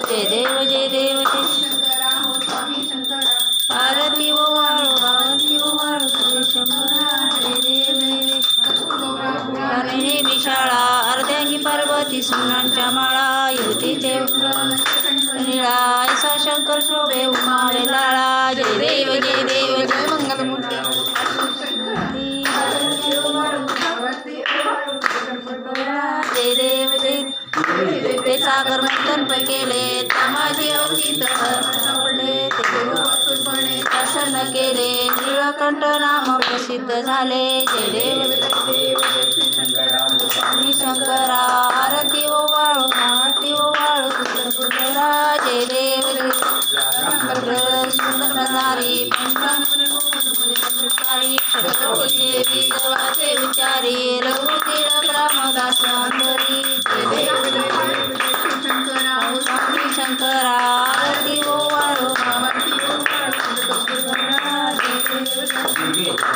जय देव जय देव जय आरती ओ वाळो आरती ओ वाळो तुझे शंभरा जय देव जय विशाळा अर्ध्यांगी पर्वती सुनांच्या माळा युतीचे निळा ऐसा शंकर शोभे उमावे लाळा ते सागर मंथन केले माझे अवचित सोडले ते प्रसन्न केले. निळकंठ नाम प्रसिद्ध झाले. जय देव स्वामी शंकरा. आरती ओ वाळू आरती ओ वाळू सुंदरा जय देव जय सुंदर नारी देवी देवाचे विचारी. रघुतीर रामदास अंतरी जय देव Thank you.